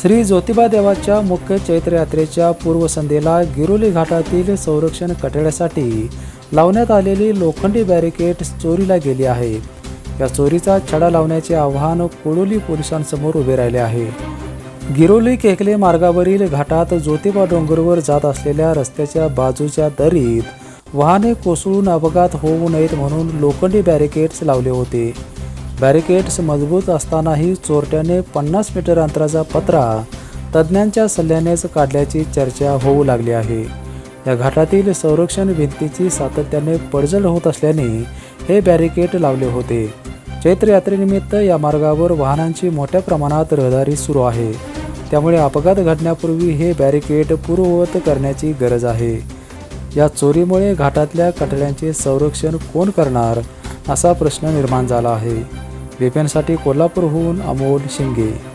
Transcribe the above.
श्री ज्योतिबा देवाच्या मुख्य चैत्र यात्रेच्या पूर्वसंध्येला गिरोली घाटातील संरक्षण कठड्यासाठी लावण्यात आलेली लोखंडी बॅरिकेड चोरीला गेली आहे. या चोरीचा छडा लावण्याचे आव्हान कोडोली पोलिसांसमोर उभे राहिले आहे. गिरोली केकले मार्गावरील घाटात ज्योतिबा डोंगरवर जात असलेल्या रस्त्याच्या बाजूच्या दरीत वाहने कोसळून अपघात होऊ नयेत म्हणून लोखंडी बॅरिकेड्स लावले होते. बॅरिकेड्स मजबूत असतानाही चोरट्याने पन्नास मीटर अंतराचा पत्रा तज्ज्ञांच्या सल्ल्यानेच काढल्याची चर्चा होऊ लागली आहे. या घाटातील संरक्षण भिंतीची सातत्याने पडझड होत असल्याने हे बॅरिकेड लावले होते. चैत्र यात्रेनिमित्त या मार्गावर वाहनांची मोठ्या प्रमाणात रहदारी सुरू आहे. त्यामुळे अपघात घडण्यापूर्वी हे बॅरिकेड पूर्ववत करण्याची गरज आहे. या चोरीमुळे घाटातल्या कठड्यांचे संरक्षण कोण करणार? असा प्रश्न निर्माण झाला आहे. बेपेनसाठी कोल्हापूरहून अमोल शिंगे